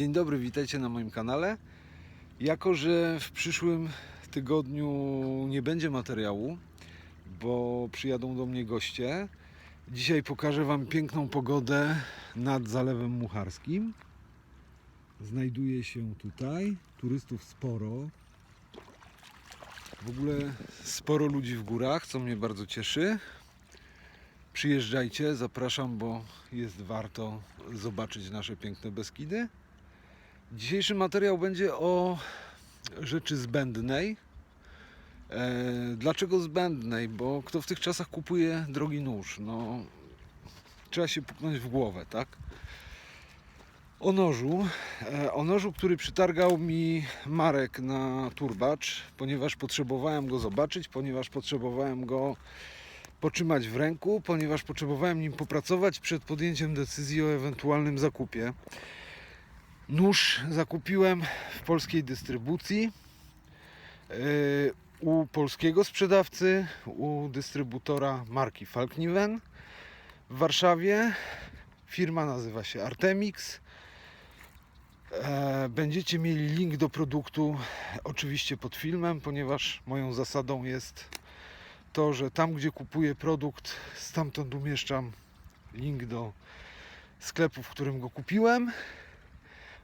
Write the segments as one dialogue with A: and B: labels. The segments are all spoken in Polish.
A: Dzień dobry, witajcie na moim kanale. Jako, że w przyszłym tygodniu nie będzie materiału, bo przyjadą do mnie goście, dzisiaj pokażę Wam piękną pogodę nad Zalewem Mucharskim. Znajduje się tutaj, turystów sporo. W ogóle sporo ludzi w górach, co mnie bardzo cieszy. Przyjeżdżajcie, zapraszam, bo jest warto zobaczyć nasze piękne Beskidy. Dzisiejszy materiał będzie o rzeczy zbędnej. E, dlaczego zbędnej? Bo kto w tych czasach kupuje drogi nóż? No, trzeba się puknąć w głowę, tak? O nożu. E, o nożu, który przytargał mi Marek na turbacz, ponieważ potrzebowałem go zobaczyć, ponieważ potrzebowałem go potrzymać w ręku, ponieważ potrzebowałem nim popracować przed podjęciem decyzji o ewentualnym zakupie. Nóż zakupiłem w polskiej dystrybucji yy, u polskiego sprzedawcy, u dystrybutora marki Falkniven w Warszawie. Firma nazywa się Artemix. E, Będziecie mieli link do produktu oczywiście pod filmem, ponieważ moją zasadą jest to, że tam gdzie kupuję produkt, stamtąd umieszczam link do sklepu, w którym go kupiłem.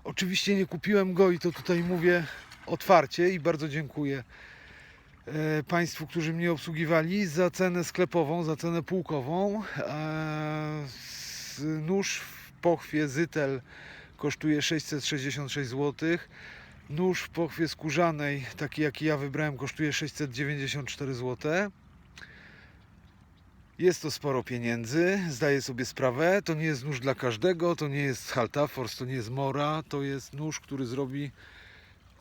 A: Oczywiście nie kupiłem go i to tutaj mówię otwarcie i bardzo dziękuję e, Państwu, którzy mnie obsługiwali za cenę sklepową, za cenę półkową. Nóż w pochwie Zytel kosztuje 666 zł. Nóż w pochwie skórzanej, taki jaki ja wybrałem, kosztuje 694 zł. Jest to sporo pieniędzy, zdaję sobie sprawę. To nie jest nóż dla każdego, to nie jest Haltafors, to nie jest Mora, to jest nóż, który zrobi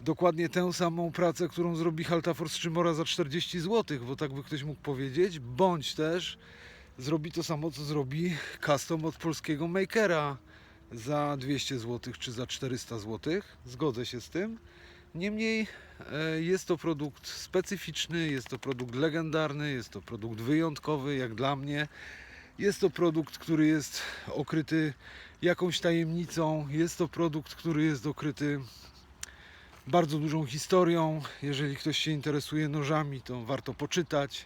A: dokładnie tę samą pracę, którą zrobi Haltafors czy Mora za 40 zł, bo tak by ktoś mógł powiedzieć, bądź też zrobi to samo, co zrobi custom od polskiego makera za 200 zł czy za 400 zł. Zgodzę się z tym. Niemniej e, jest to produkt specyficzny, jest to produkt legendarny, jest to produkt wyjątkowy jak dla mnie. Jest to produkt, który jest okryty jakąś tajemnicą, jest to produkt, który jest okryty bardzo dużą historią. Jeżeli ktoś się interesuje nożami, to warto poczytać.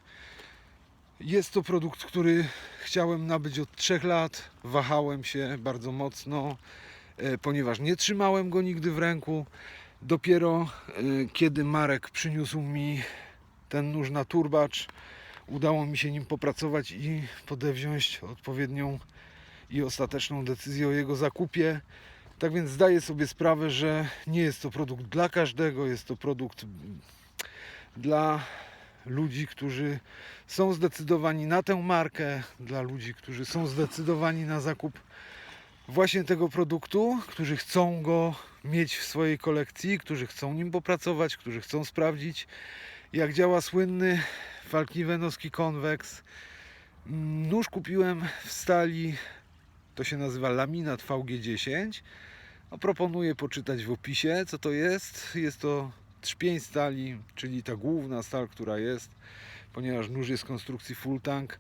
A: Jest to produkt, który chciałem nabyć od 3 lat. Wahałem się bardzo mocno, e, ponieważ nie trzymałem go nigdy w ręku. Dopiero e, kiedy Marek przyniósł mi ten nóż na turbacz, udało mi się nim popracować i podewziąć odpowiednią i ostateczną decyzję o jego zakupie. Tak więc zdaję sobie sprawę, że nie jest to produkt dla każdego, jest to produkt dla ludzi, którzy są zdecydowani na tę markę, dla ludzi, którzy są zdecydowani na zakup właśnie tego produktu, którzy chcą go mieć w swojej kolekcji, którzy chcą nim popracować, którzy chcą sprawdzić, jak działa słynny falknivenowski konweks. Nóż kupiłem w stali, to się nazywa laminat VG10. No, proponuję poczytać w opisie, co to jest. Jest to trzpień stali, czyli ta główna stal, która jest, ponieważ nóż jest konstrukcji full tank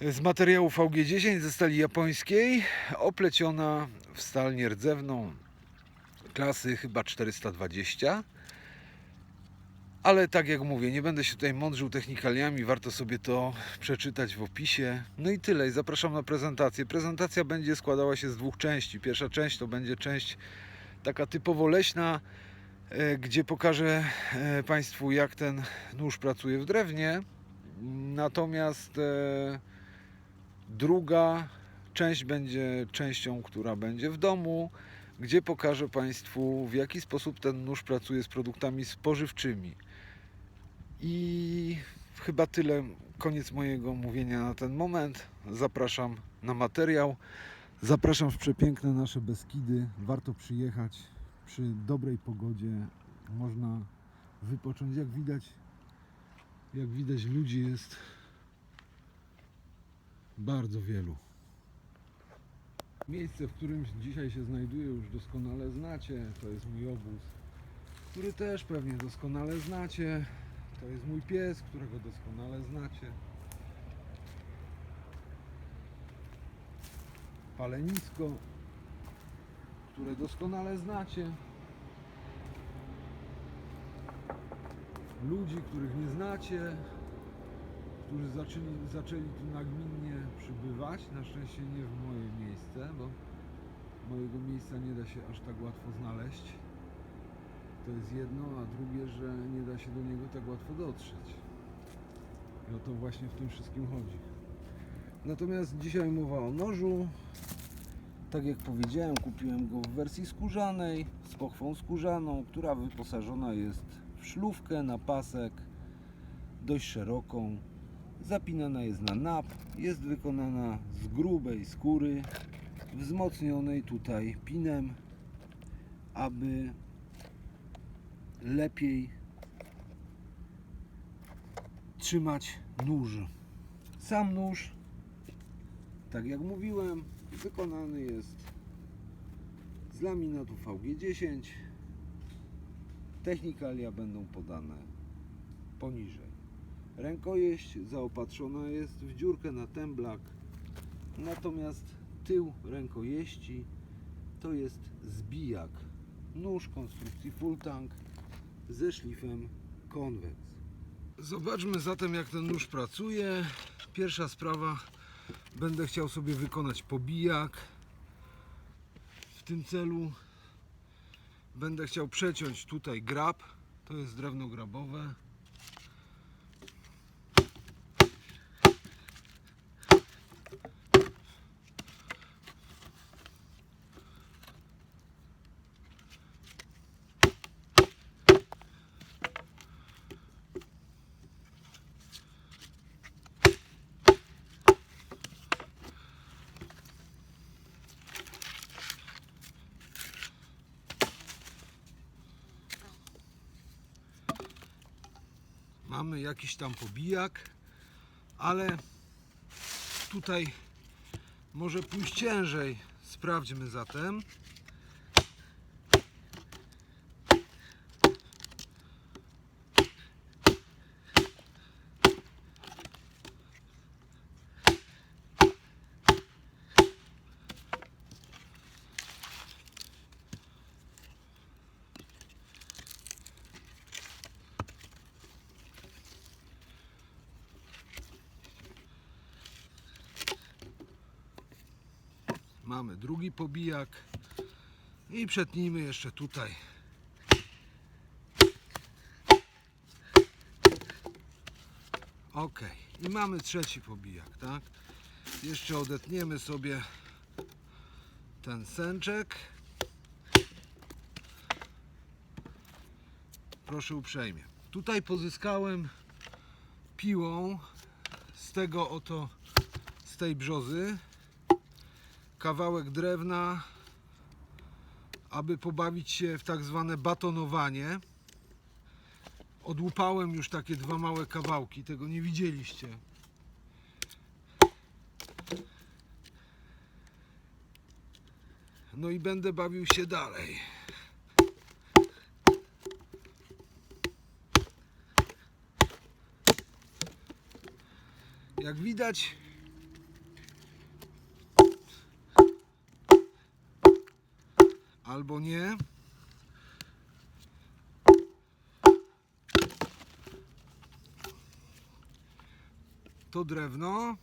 A: z materiału VG10 ze stali japońskiej, opleciona w stal nierdzewną klasy chyba 420. Ale tak jak mówię, nie będę się tutaj mądrzył technikaliami, warto sobie to przeczytać w opisie. No i tyle, zapraszam na prezentację. Prezentacja będzie składała się z dwóch części. Pierwsza część to będzie część taka typowo leśna, e, gdzie pokażę e, Państwu, jak ten nóż pracuje w drewnie. Natomiast e, druga część będzie częścią, która będzie w domu, gdzie pokażę Państwu, w jaki sposób ten nóż pracuje z produktami spożywczymi. I chyba tyle. Koniec mojego mówienia na ten moment. Zapraszam na materiał. Zapraszam w przepiękne nasze Beskidy. Warto przyjechać przy dobrej pogodzie. Można wypocząć. Jak widać, jak widać ludzi jest bardzo wielu. Miejsce, w którym dzisiaj się znajduję, już doskonale znacie. To jest mój obóz, który też pewnie doskonale znacie. To jest mój pies, którego doskonale znacie. Palenisko, które doskonale znacie. Ludzi, których nie znacie, którzy zaczęli, zaczęli tu nagminnie przybywać. Na szczęście nie w moje miejsce, bo mojego miejsca nie da się aż tak łatwo znaleźć. To jest jedno, a drugie, że nie da się do niego tak łatwo dotrzeć. I o to właśnie w tym wszystkim chodzi. Natomiast dzisiaj mowa o nożu. Tak jak powiedziałem, kupiłem go w wersji skórzanej, z pochwą skórzaną, która wyposażona jest w szlówkę na pasek, dość szeroką. Zapinana jest na nap, jest wykonana z grubej skóry, wzmocnionej tutaj pinem, aby lepiej trzymać nóż. Sam nóż, tak jak mówiłem, wykonany jest z laminatu VG10. Technikalia będą podane poniżej. Rękojeść zaopatrzona jest w dziurkę na temblak, natomiast tył rękojeści to jest zbijak. Nóż konstrukcji full tank ze szlifem konweks. Zobaczmy zatem jak ten nóż pracuje. Pierwsza sprawa, będę chciał sobie wykonać pobijak. W tym celu będę chciał przeciąć tutaj grab. To jest drewno grabowe. Mamy jakiś tam pobijak, ale tutaj może pójść ciężej. Sprawdźmy zatem. Mamy drugi pobijak i przetnijmy jeszcze tutaj. Ok, i mamy trzeci pobijak, tak? Jeszcze odetniemy sobie ten sęczek. Proszę uprzejmie. Tutaj pozyskałem piłą z tego oto, z tej brzozy kawałek drewna, aby pobawić się w tak zwane batonowanie. Odłupałem już takie dwa małe kawałki, tego nie widzieliście. No i będę bawił się dalej. Jak widać, albo nie. To drewno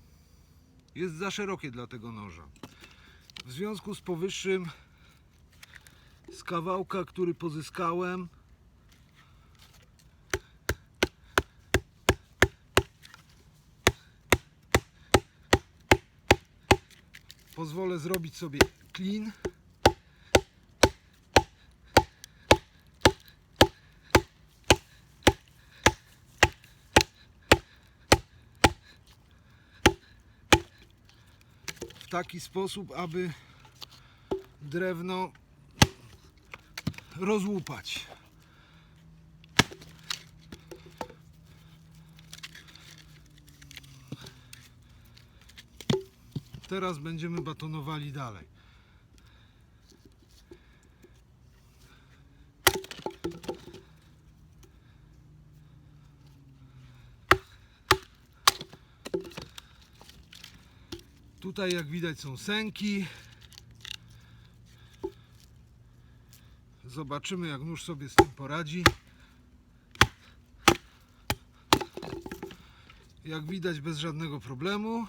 A: jest za szerokie dla tego noża. W związku z powyższym z kawałka, który pozyskałem pozwolę zrobić sobie klin taki sposób, aby drewno rozłupać. Teraz będziemy batonowali dalej. Tutaj jak widać są sęki. Zobaczymy, jak nóż sobie z tym poradzi. Jak widać, bez żadnego problemu.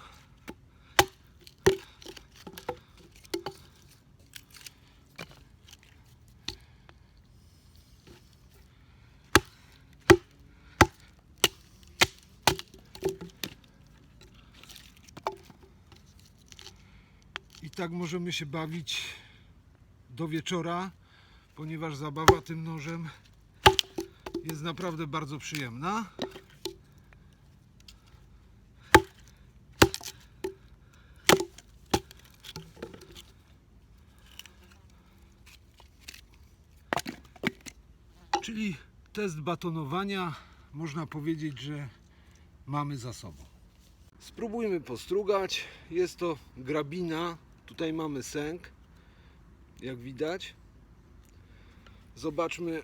A: Tak możemy się bawić do wieczora, ponieważ zabawa tym nożem jest naprawdę bardzo przyjemna. Czyli test batonowania można powiedzieć, że mamy za sobą. Spróbujmy postrugać. Jest to grabina. Tutaj mamy sęk, jak widać. Zobaczmy.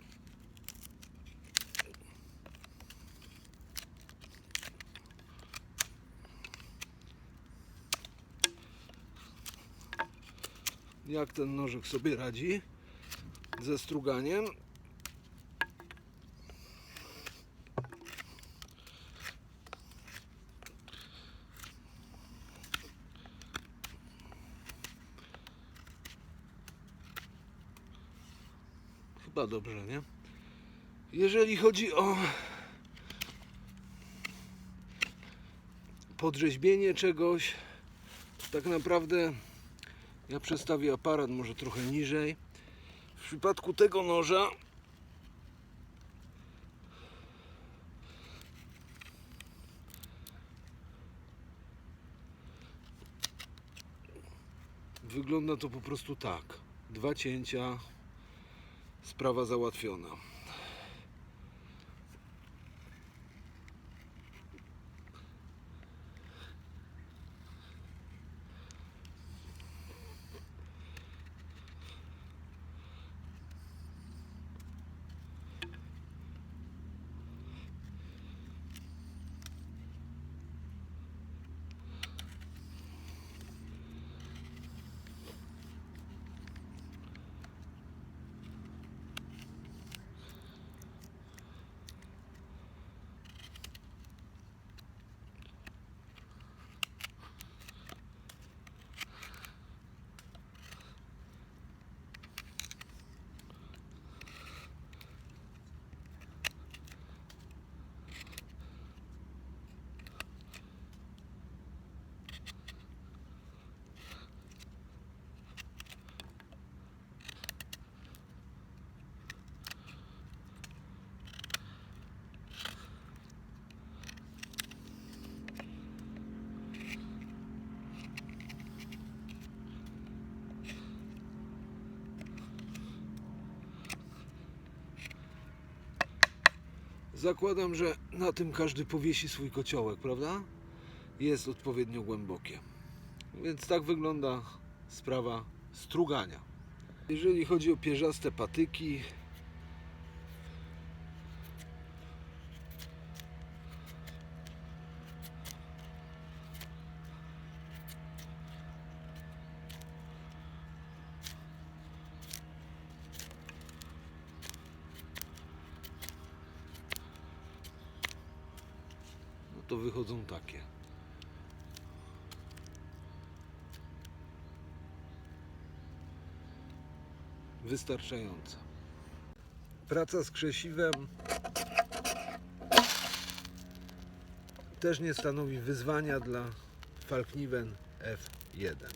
A: Jak ten nożyk sobie radzi ze struganiem. Dobrze, nie? Jeżeli chodzi o podrzeźbienie czegoś, tak naprawdę ja przestawię aparat może trochę niżej. W przypadku tego noża wygląda to po prostu tak. Dwa cięcia, sprawa załatwiona. Zakładam, że na tym każdy powiesi swój kociołek, prawda? Jest odpowiednio głębokie. Więc tak wygląda sprawa strugania. Jeżeli chodzi o pierzaste patyki, wychodzą takie. Wystarczające. Praca z krzesiwem też nie stanowi wyzwania dla Falkniven F1.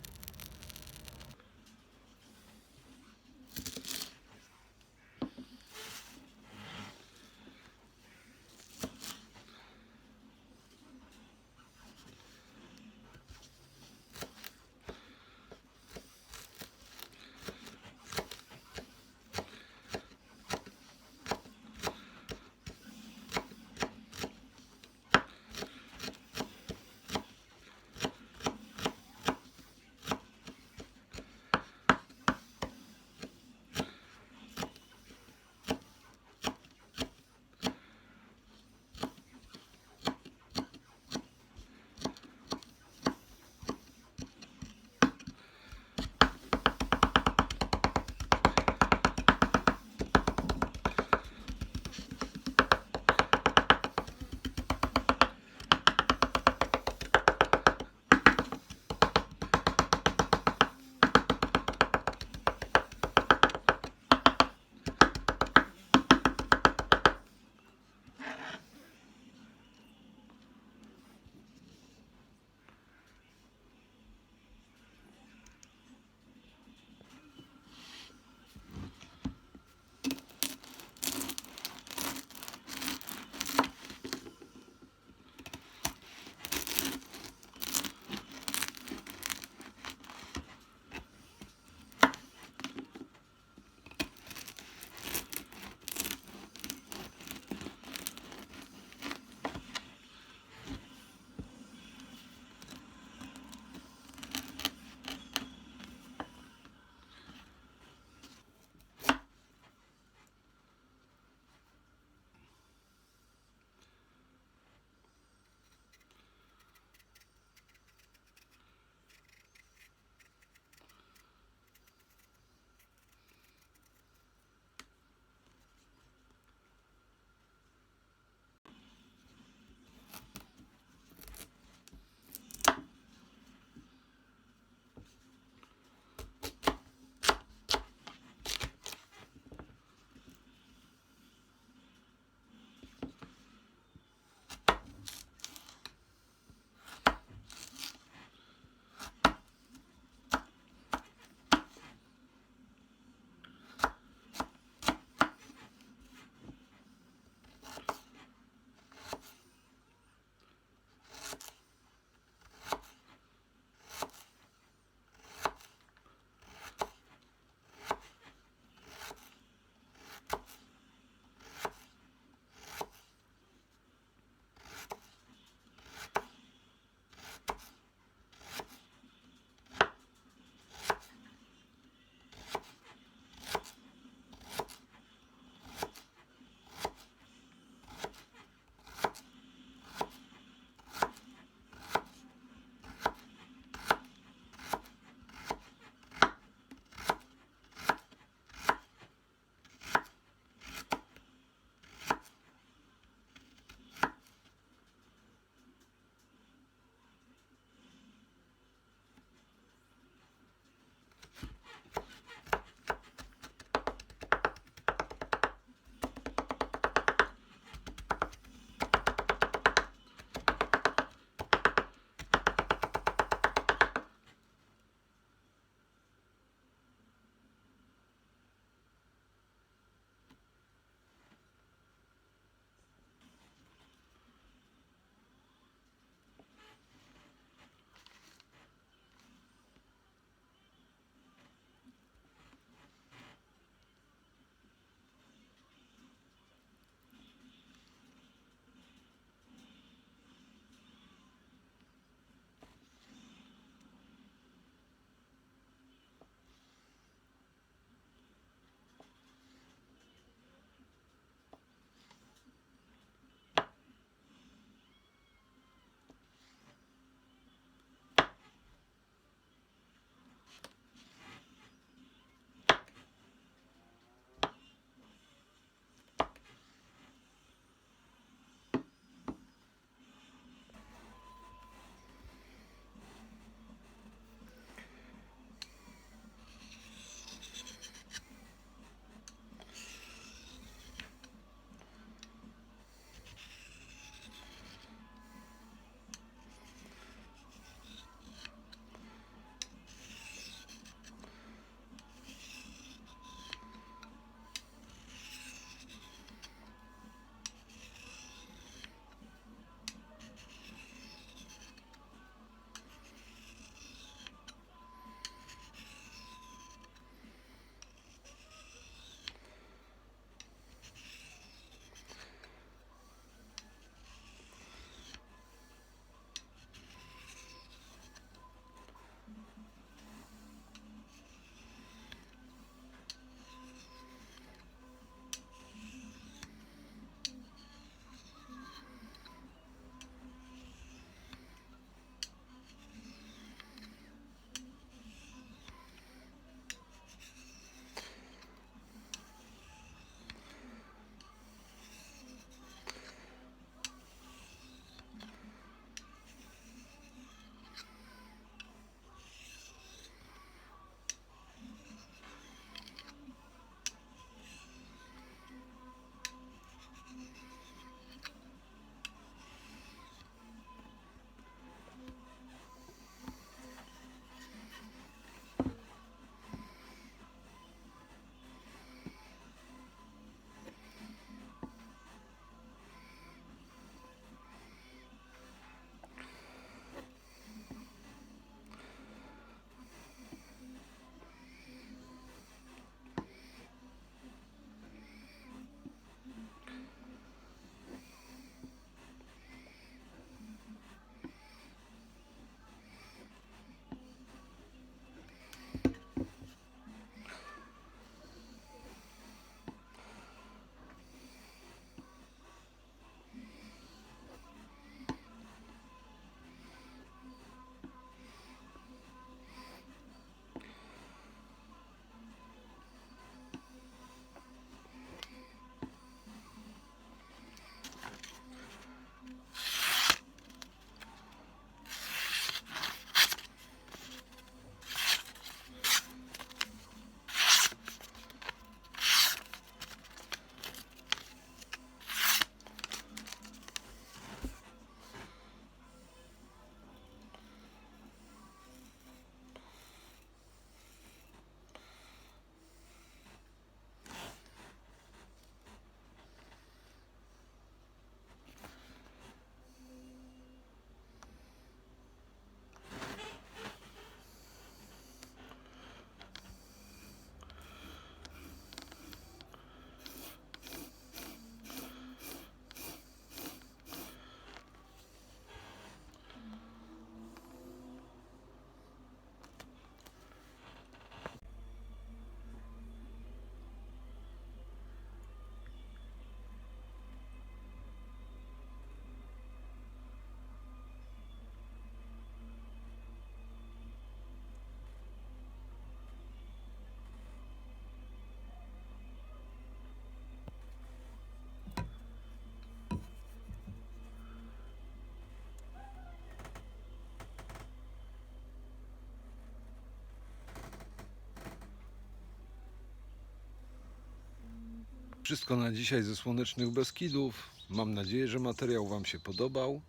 A: Wszystko na dzisiaj ze Słonecznych Beskidów. Mam nadzieję, że materiał Wam się podobał.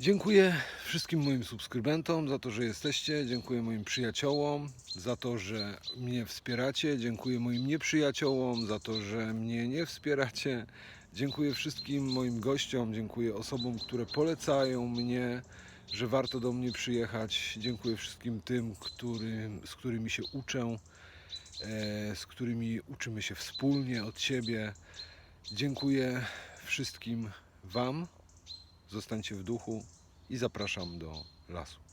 A: Dziękuję wszystkim moim subskrybentom za to, że jesteście. Dziękuję moim przyjaciołom za to, że mnie wspieracie. Dziękuję moim nieprzyjaciołom za to, że mnie nie wspieracie. Dziękuję wszystkim moim gościom. Dziękuję osobom, które polecają mnie, że warto do mnie przyjechać. Dziękuję wszystkim tym, którym, z którymi się uczę, z którymi uczymy się wspólnie od siebie. Dziękuję wszystkim Wam. Zostańcie w duchu i zapraszam do lasu.